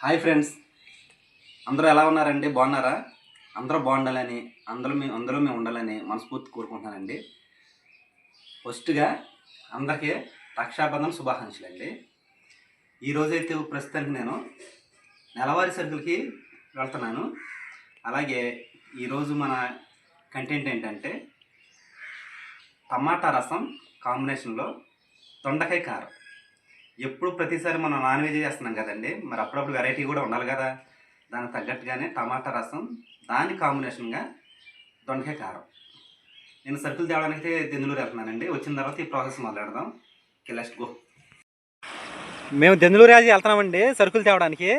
Hi friends. అందరూ ఎలా ఉన్నారండి? బాగున్నారా? అందరూ బాగుండాలని అందరూ మేము అందరూ మేము ఉండాలని మనస్ఫూర్తి కోరుకుంటున్నానండి. ఫస్ట్గా అందరికీ రక్షాబంధన శుభాకాంక్షలు అండి ఈరోజైతే ప్రస్తుతానికి నేను నెలవారీ సరుకులకి వెళ్తున్నాను. అలాగే ఈరోజు మన కంటెంట్ ఏంటంటే టమాటా రసం కాంబినేషన్లో దొండకాయ కారం. ఎప్పుడు ప్రతిసారి మనం నాన్ వెజ్ చేస్తున్నాం కదండి. మరి అప్పుడప్పుడు వెరైటీ కూడా ఉండాలి కదా. దానికి తగ్గట్టుగానే టమాటా రసం దాని కాంబినేషన్గా దొండకాయ కారం. నేను సరుకులు తేవడానికి దెందులూరు వెళ్తున్నానండి. వచ్చిన తర్వాత ఈ ప్రాసెస్ మొదలెడదాం. లెస్ట్ గో మేము దెందులూరు రాజు వెళ్తున్నామండి సరుకులు తేవడానికి.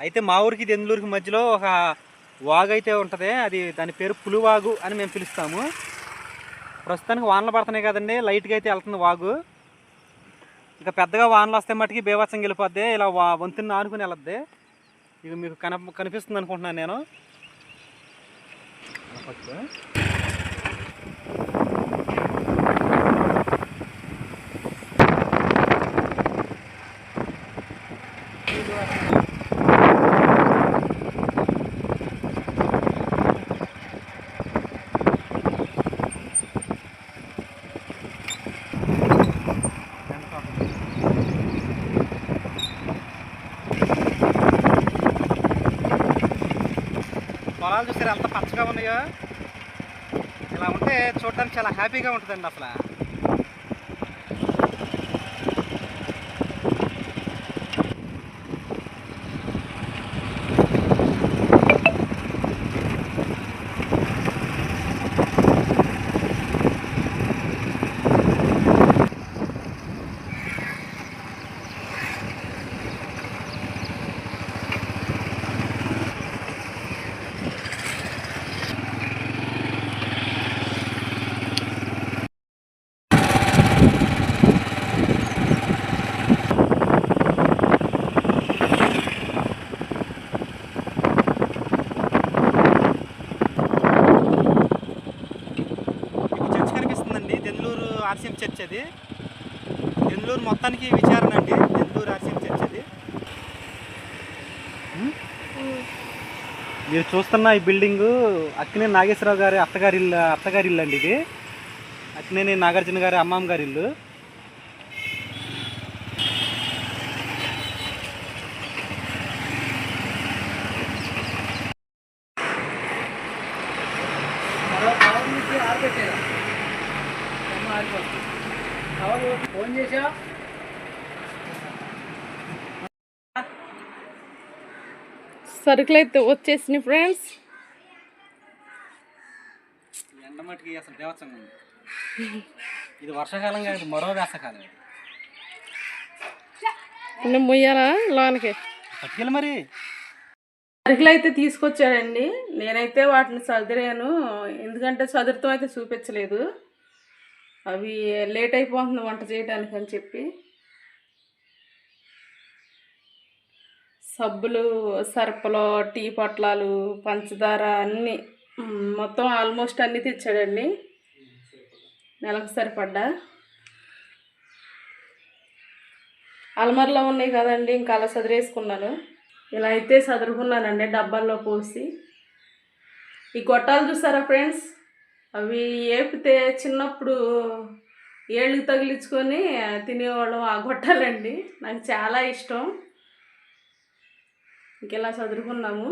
అయితే మా ఊరికి దెందులూరుకి మధ్యలో ఒక వాగు అయితే ఉంటుంది. అది దాని పేరు పులివాగు అని మేము పిలుస్తాము. ప్రస్తుతానికి వానలు పడుతున్నాయి కదండి. లైట్గా అయితే వెళ్తుంది వాగు. ఇక పెద్దగా వానలు వస్తే మట్టుకి బేవత్సం వెళ్ళిపోద్ది ఇలా వా వంతుని ఆనుకుని వెళ్ళద్ది. ఇది మీకు కన కనిపిస్తుంది అనుకుంటున్నాను నేను. పచ్చగా ఉన్నాయో? ఇలా ఉంటే చూడడానికి చాలా హ్యాపీగా ఉంటుందండి అసలు ఇప్పుడు చర్చ్ కనిపిస్తుందండి దెందులూరు ఆర్సీఎం చర్చ్ అది దెందులూరు మొత్తానికి విచారణ అండి. దెందులూరు ఆర్సీఎం చర్చ్ అది మీరు చూస్తున్న ఈ బిల్డింగ్ అక్కినే నాగేశ్వరరావు గారి అత్తగారి ఇల్లు అత్తగారి ఇల్లు అండి ఇది. అక్కినేని నాగార్జున గారి అమ్మమ్మ గారి ఇల్లు ఫోన్ చేసా సరుకులు అయితే వచ్చేసినాయి ఫ్రెండ్స్ ఎండ మటుకి అసలు దేవత్సంగా ఉంది. ఇది వర్షాకాలం కాదు మరో వేసకాలం నేను మొయ్యాలా లోనకి? పట్టుకెళ్ళి మరి. సరుకులు అయితే తీసుకొచ్చాడండి. నేనైతే వాటిని చదిరాను ఎందుకంటే చదురుతో అయితే చూపించలేదు. అవి లేట్ అయిపోతుంది వంట చేయడానికి అని చెప్పి. సబ్బులు సర్పలు టీ పొట్లాలు పంచదార అన్నీ. మొత్తం ఆల్మోస్ట్ అన్నీ తెచ్చాడండి. నెలకు సరిపడ్డా. అల్మర్లో ఉన్నాయి కదండి ఇంకా అలా చదిరేసుకున్నాను ఇలా అయితే చదురుకున్నానండి డబ్బాల్లో పోసి. ఈ గొట్టాలు చూసారా ఫ్రెండ్స్? అవి ఏపితే చిన్నప్పుడు ఏళ్ళు తగిలించుకొని తినేవాళ్ళం ఆ గొట్టాలండి. నాకు చాలా ఇష్టం. ఇంకెలా చదువుకున్నాము?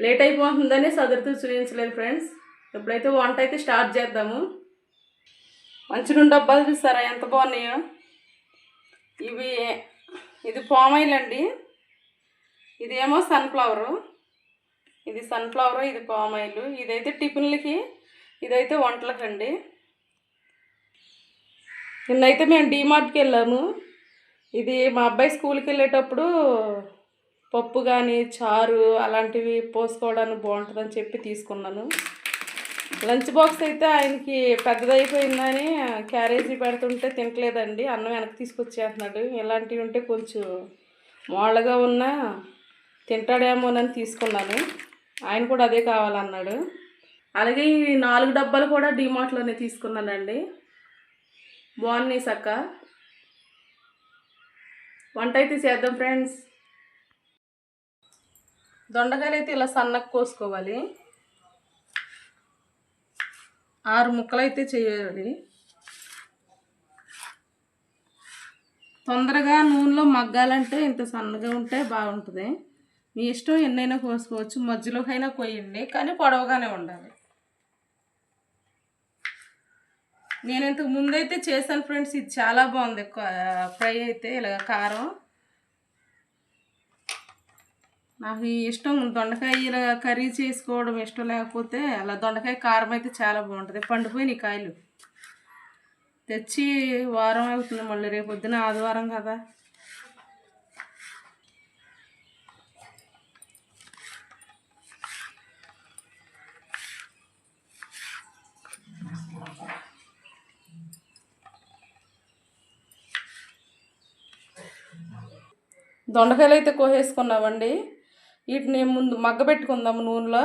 లేట్ అయిపోతుందని చదువుతూ చూపించలేదు ఫ్రెండ్స్. ఎప్పుడైతే వంట అయితే స్టార్ట్ చేద్దాము. మంచి డబ్బాలు చూసారా ఎంత బాగున్నాయో. ఇవి ఇది పామాయిల్ అండి. ఇదేమో సన్ఫ్లవరు. ఇది సన్ఫ్లవర్ ఇది పామాయిల్. ఇదైతే టిఫిన్లకి ఇదైతే వంటలకండి. నిన్నైతే మేము డీమార్ట్కి వెళ్ళాము. ఇది మా అబ్బాయి స్కూల్కి వెళ్ళేటప్పుడు పప్పు కానీ చారు అలాంటివి పోసుకోవడానికి బాగుంటుందని చెప్పి తీసుకున్నాను. లంచ్ బాక్స్ అయితే ఆయనకి పెద్దదైపోయిందని క్యారేజీ పెడుతుంటే తినట్లేదండి. అన్నం వెనక్కి తీసుకొచ్చేస్తున్నాడు. ఇలాంటివి ఉంటే కొంచెం మోళ్ళగా ఉన్నా తింటాడేమోనని తీసుకున్నాను. ఆయన కూడా అదే కావాలన్నాడు. అలాగే ఈ నాలుగు డబ్బాలు కూడా డీమార్ట్లోనే తీసుకున్నానండి. బాగున్నాయి సక్క. వంట అయితే ఫ్రెండ్స్ దొండకాయలు అయితే ఇలా సన్నగా కోసుకోవాలి. ఆరు ముక్కలు అయితే చేయాలి. తొందరగా నూనెలో మగ్గాలంటే ఇంత సన్నగా ఉంటే బాగుంటుంది. మీ ఇష్టం ఎన్నైనా కోసుకోవచ్చు. మధ్యలోకైనా కొయ్యండి కానీ పొడవగానే ఉండాలి. నేను ఇంతకు ముందైతే చేశాను ఫ్రెండ్స్. ఇది చాలా బాగుంది. ఫ్రై అయితే ఇలా కారం. నాకు ఇష్టం దొండకాయ ఇలా కర్రీ చేసుకోవడం ఇష్టం లేకపోతే అలా దొండకాయ కారం అయితే చాలా బాగుంటుంది. పండిపోయినాయి కాయలు. తెచ్చి వారం అవుతుంది మళ్ళీ రేపు పొద్దున ఆదివారం కదా. దొండకాయలు అయితే కోసేసుకున్నామండి. వీటిని ముందు మగ్గబెట్టుకుందాము నూనెలో.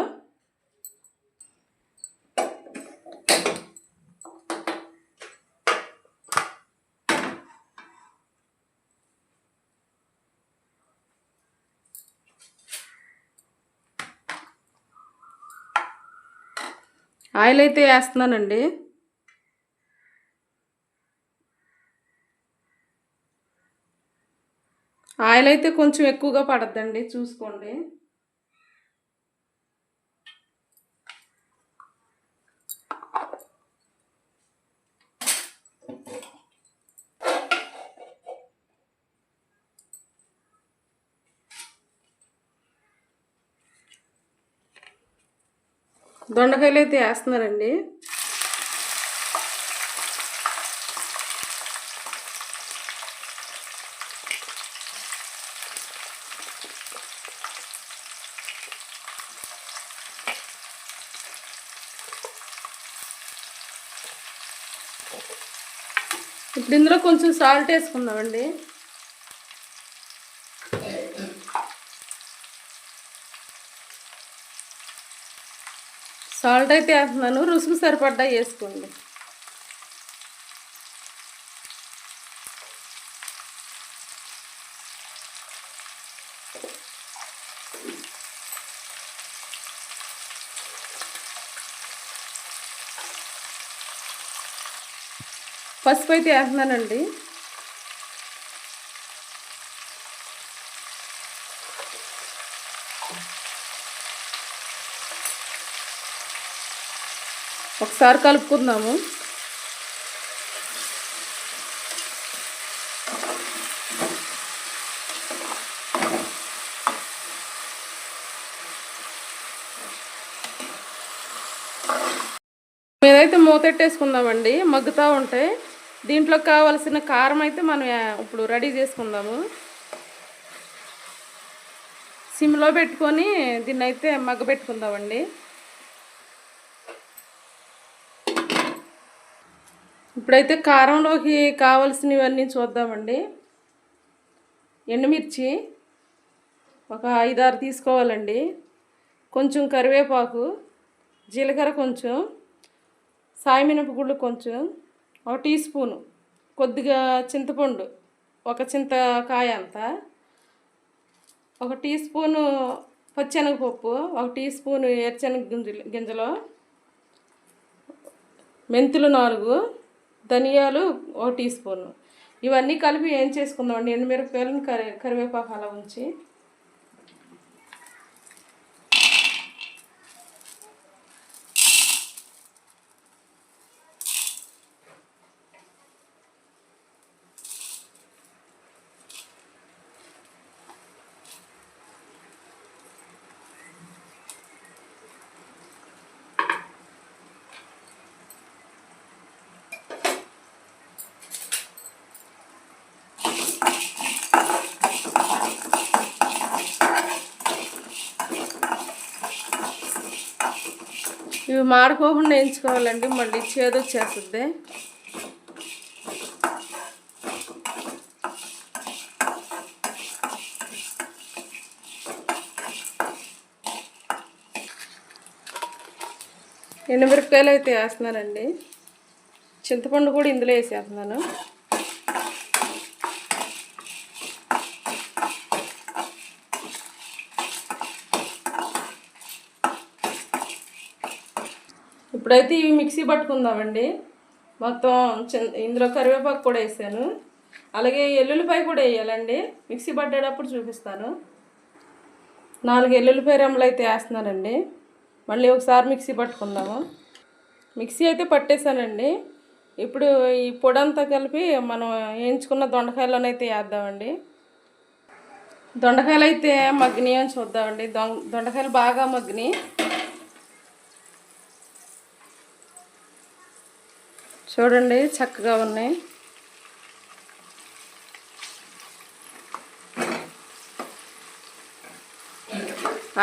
ఆయిల్ అయితే వేస్తున్నానండి. ఆయిల్ అయితే కొంచెం ఎక్కువగా పడద్దండి చూసుకోండి. దొండకాయలు అయితే వేస్తున్నారండి. ఇప్పుడు ఇందులో కొంచెం సాల్ట్ వేసుకుందామండి. సాల్ట్ అయితే వేస్తున్నాను రుసుకు సరిపడ్డా వేసుకోండి. పసుపు అయితే వేస్తున్నానండి. ఒకసారి కలుపుకుందాము. మీదైతే మూతెట్టేసుకుందామండి మగ్గుతూ ఉంటాయి దీంట్లో కావాల్సిన కారం అయితే మనం ఇప్పుడు రెడీ చేసుకుందాము. సిమ్లో పెట్టుకొని దీన్ని అయితే మగ్గ పెట్టుకుందామండి. ఇప్పుడైతే కారంలోకి కావలసినవన్నీ చూద్దామండి. ఎండుమిర్చి ఒక ఐదారు తీసుకోవాలండి. కొంచెం కరివేపాకు జీలకర్ర కొంచెం సాయమినపగుళ్ళు కొంచెం ఒక టీ స్పూను కొద్దిగా చింతపండు ఒక చింతకాయ అంత ఒక టీ స్పూను పచ్చెనగపప్పు ఒక టీ స్పూను ఎర్చెనగ గింజలు గింజలు మెంతులు నాలుగు ధనియాలు ఒక టీ స్పూను. ఇవన్నీ కలిపి ఏం చేసుకుందామండి ఎండుమిరపకాయలను కరి కరివేపాకు అలా ఉంచి మాడిపోకుండా మాడుకోకుండా వేయించుకోవాలండి మళ్ళీ చేదు వచ్చేస్తుంది. ఎండుమిరపకాయలు అయితే వేస్తున్నానండి చింతపండు కూడా ఇందులో వేసేస్తున్నాను. ఇప్పుడైతే ఇవి మిక్సీ పట్టుకుందామండి. మొత్తం ఇందులో కరివేపాకు కూడా వేసాను. అలాగే ఎల్లుల్లిపాయ కూడా వేయాలండి. మిక్సీ పట్టేటప్పుడు చూపిస్తాను. నాలుగు ఎల్లుల్లిపాయ రెమ్మలు అయితే వేస్తున్నానండి. మళ్ళీ ఒకసారి మిక్సీ పట్టుకుందాము. మిక్సీ అయితే పట్టేశానండి ఇప్పుడు ఈ పొడి అంతా కలిపి మనం వేయించుకున్న దొండకాయలోనైతే వేద్దామండి. దొండకాయలు అయితే మగ్గినాయని చూద్దామండి. దొం- దొండకాయలు బాగా మగ్గినాయి. చూడండి చక్కగా ఉన్నాయి.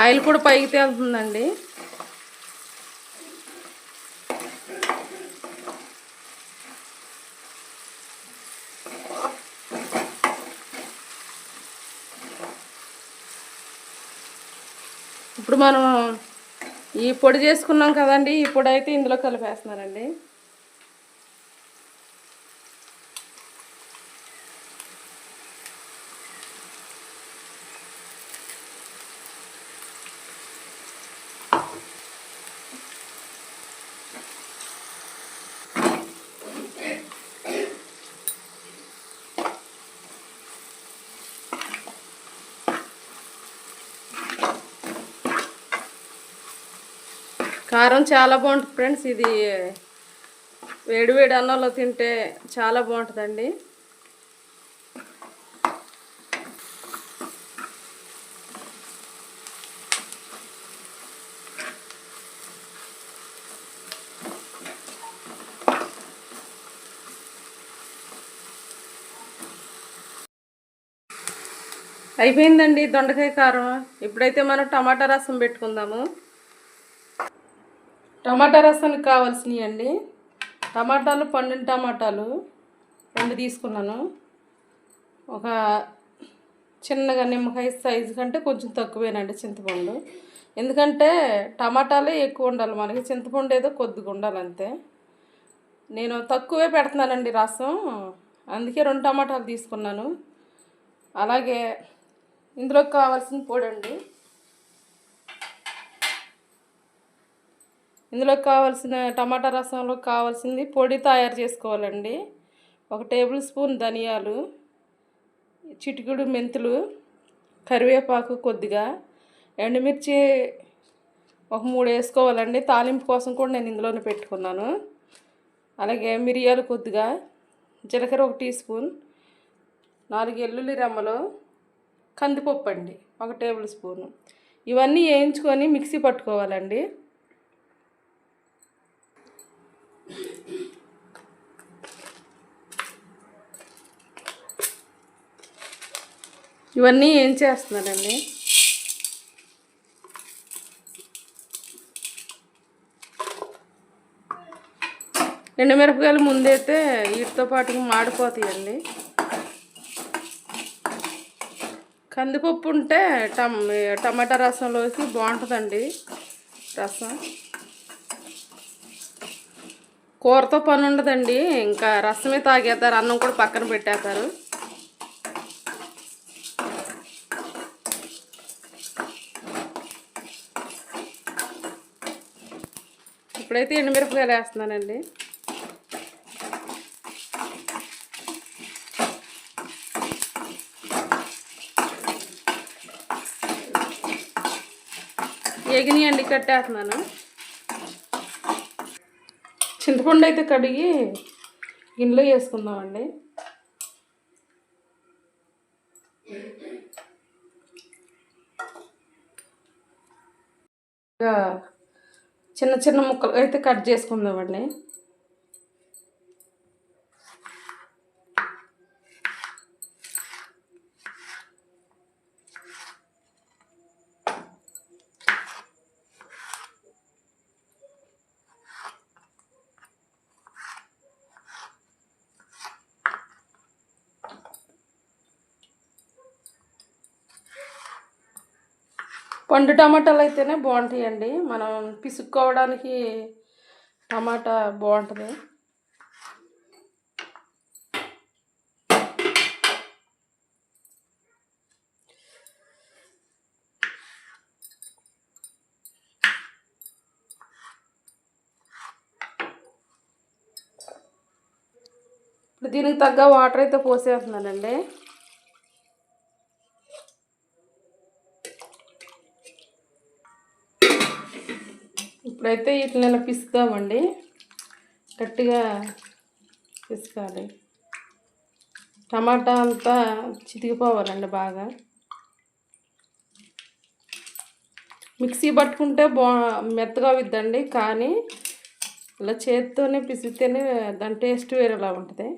ఆయిల్ కూడా పైకి తేలుతుందండి. ఇప్పుడు మనం ఈ పొడి చేసుకున్నాం కదండి ఈ పొడి అయితే ఇందులో కలిపేస్తున్నానండి కారం చాలా బాగుంటుంది ఫ్రెండ్స్. ఇది వేడి వేడి అన్నంలో తింటే చాలా బాగుంటుందండి. అయిపోయిందండి దొండకాయ కారం. ఇప్పుడైతే మనం టమాటా రసం పెట్టుకుందాము. టమాటా రసానికి కావాల్సినవి అండి. టమాటాలు పన్నెండు టమాటాలు రెండు తీసుకున్నాను. ఒక చిన్నగా నిమ్మకాయ సైజు కంటే కొంచెం తక్కువేనండి చింతపండు. ఎందుకంటే టమాటాలే ఎక్కువ ఉండాలి మనకి. చింతపండు ఏదో కొద్దిగా ఉండాలి అంతే. నేను తక్కువే పెడుతున్నానండి రసం. అందుకే రెండు టమాటాలు తీసుకున్నాను. అలాగే ఇందులోకి కావాల్సిన పొడి అండి. ఇందులో కావాల్సిన టమాటా రసంలో కావాల్సింది పొడి తయారు చేసుకోవాలండి. ఒక టేబుల్ స్పూన్ ధనియాలు చిటికుడు మెంతులు కరివేపాకు కొద్దిగా ఎండుమిర్చి ఒక మూడు వేసుకోవాలండి. తాలింపు కోసం కూడా నేను ఇందులోనే పెట్టుకున్నాను. అలాగే మిరియాలు కొద్దిగా జీలకర్ర ఒక టీ స్పూన్ నాలుగు ఎల్లుల్లి రెమ్మలు కందిపప్పు అండి ఒక టేబుల్ స్పూను. ఇవన్నీ వేయించుకొని మిక్సీ పట్టుకోవాలండి. ఇవన్నీ ఏం చేస్తున్నారండి? ఎండుమిరపకాయలు ముందైతే వీటితో పాటు మాడిపోతాయండి. కందిపప్పు ఉంటే టమ్ టమాటా రసంలోకి బాగుంటుందండి రసం. కూరతో పని ఉండదండి ఇంకా రసమే తాగేస్తారు అన్నం కూడా పక్కన పెట్టేస్తారు. ఇప్పుడైతే ఎండుమిరపకాయలు వేస్తున్నానండి. ఎగిని అండి కట్టేస్తున్నాను. చింతపండు అయితే కడిగి గిన్నెలో వేసుకుందామండి. ఇంకా చిన్న చిన్న ముక్కలు అయితే కట్ చేసుకుందామండి. పండు టమాటాలు అయితేనే బాగుంటాయండి. మనం పిసుక్కోవడానికి టమాటా బాగుంటుంది. ఇప్పుడు దీనికి తగ్గ వాటర్ అయితే పోసేస్తున్నానండి. ఇప్పుడైతే వీటిని ఇలా పిసుకామండి గట్టిగా పిసుకాలి. టమాటా అంతా చితికిపోవాలండి బాగా. మిక్సీ పట్టుకుంటే బా మెత్తగా అవుద్దండి కానీ ఇలా చేతితోనే పిసితేనే దాని టేస్ట్ వేరేలా ఉంటుంది.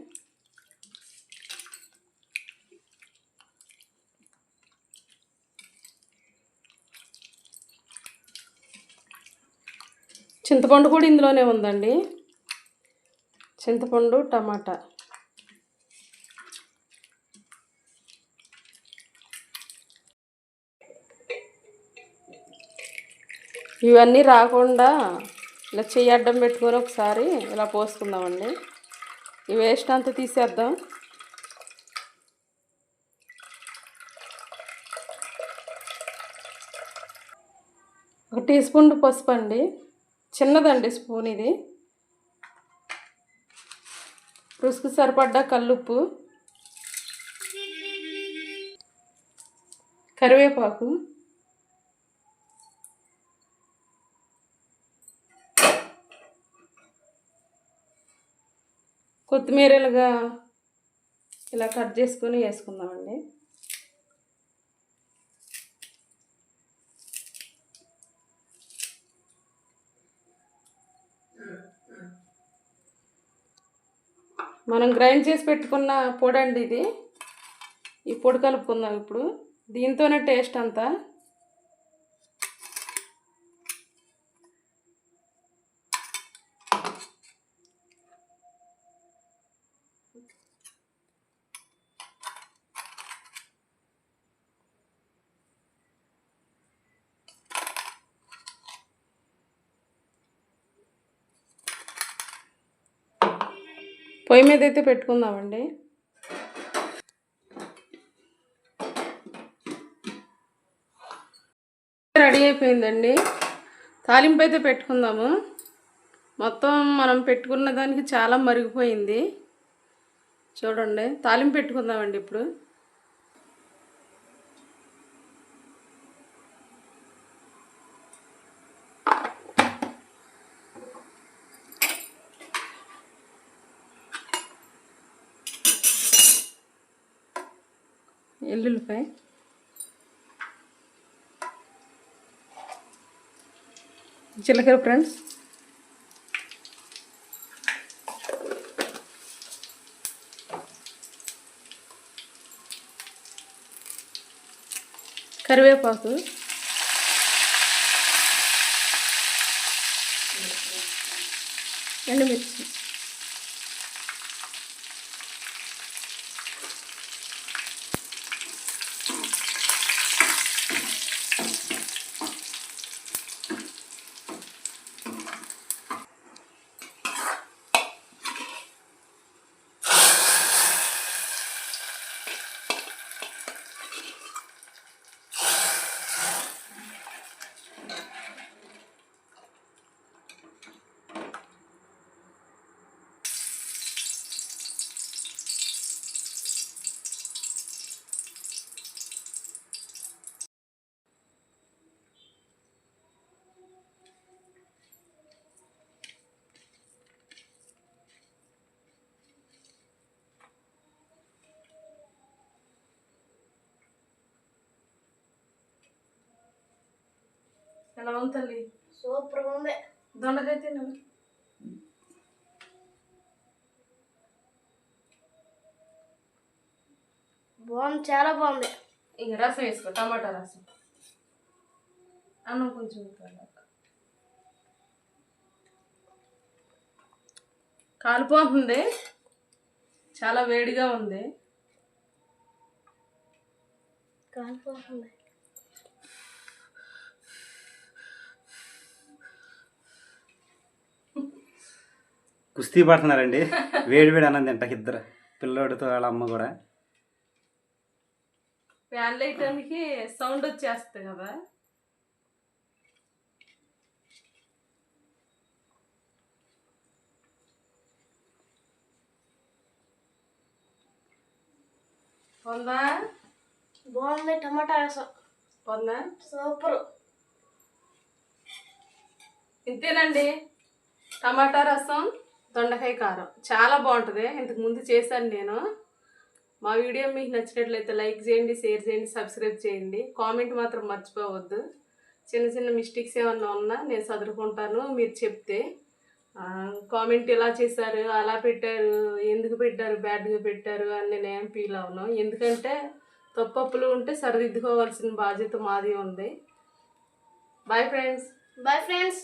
చింతపండు కూడా ఇందులోనే ఉందండి. చింతపండు టమాటా. ఇవన్నీ రాకుండా ఇలా చెయ్యి అడ్డం పెట్టుకొని ఒకసారి ఇలా పోసుకుందామండి. ఈ వేస్ట్ అంతా తీసేద్దాం. ఒక టీ స్పూన్ పసుపు అండి. చిన్నదండి స్పూన్ ఇది. రుసుకు సరిపడ్డ కల్లుప్పు. కరివేపాకు. కొత్తిమీరలుగా ఇలా కట్ చేసుకొని వేసుకుందామండి. మనం గ్రైండ్ చేసి పెట్టుకున్న పొడి అండి ఇది. ఈ పొడి కలుపుకుందాం ఇప్పుడు. దీంతోనే టేస్ట్ అంతా. పొయ్యి మీద అయితే పెట్టుకుందామండి. రెడీ అయిపోయిందండి. తాలింపు అయితే పెట్టుకుందాము. మొత్తం మనం పెట్టుకున్న దానికి చాలా మరిగిపోయింది. చూడండి తాలింపు పెట్టుకుందామండి ఇప్పుడు. ఎల్లుల్లిపాయ జీలకర్ర ఫ్రెండ్స్. కరివేపాకు. ఎండుమిర్చి. ఉంది తల్లి? సూపర్ ఉంది. దొండకాయ తిను బాగుంది చాలా బాగుంది. ఇంక రసం వేసుకో టమాటా రసం. అన్నం కొంచెం. కాలిపోతుంది చాలా వేడిగా ఉంది. కాలిపోతుంది కుస్తీ పడుతున్నారండి. వేడి వేడి అన్నం తింటాక ఇద్దరు. పిల్లోడితో వాళ్ళ అమ్మ కూడా. ఫ్యాన్ లైటానికి సౌండ్ వచ్చేస్తుంది కదా. పొందా? బాగుంది టమాటా రసం. పొందా? సూపర్. ఇంతేనండి. టమాటా రసం. దొండకాయ కారం. చాలా బాగుంటుంది. ఇంతకు ముందు చేశాను నేను. మా వీడియో మీకు నచ్చినట్లయితే లైక్ చేయండి షేర్ చేయండి సబ్స్క్రైబ్ చేయండి. కామెంట్ మాత్రం మర్చిపోవద్దు. చిన్న చిన్న మిస్టేక్స్ ఏమన్నా ఉన్నా నేను చదువుకుంటాను మీరు చెప్తే. కామెంట్ ఇలా చేశారు అలా పెట్టారు ఎందుకు పెట్టారు బ్యాడ్గా పెట్టారు అని నేను ఏం ఫీల్ అవును ఎందుకంటే తప్పప్పులు ఉంటే సరిదిద్దుకోవాల్సిన బాధ్యత మాది ఉంది. Bye friends bye friends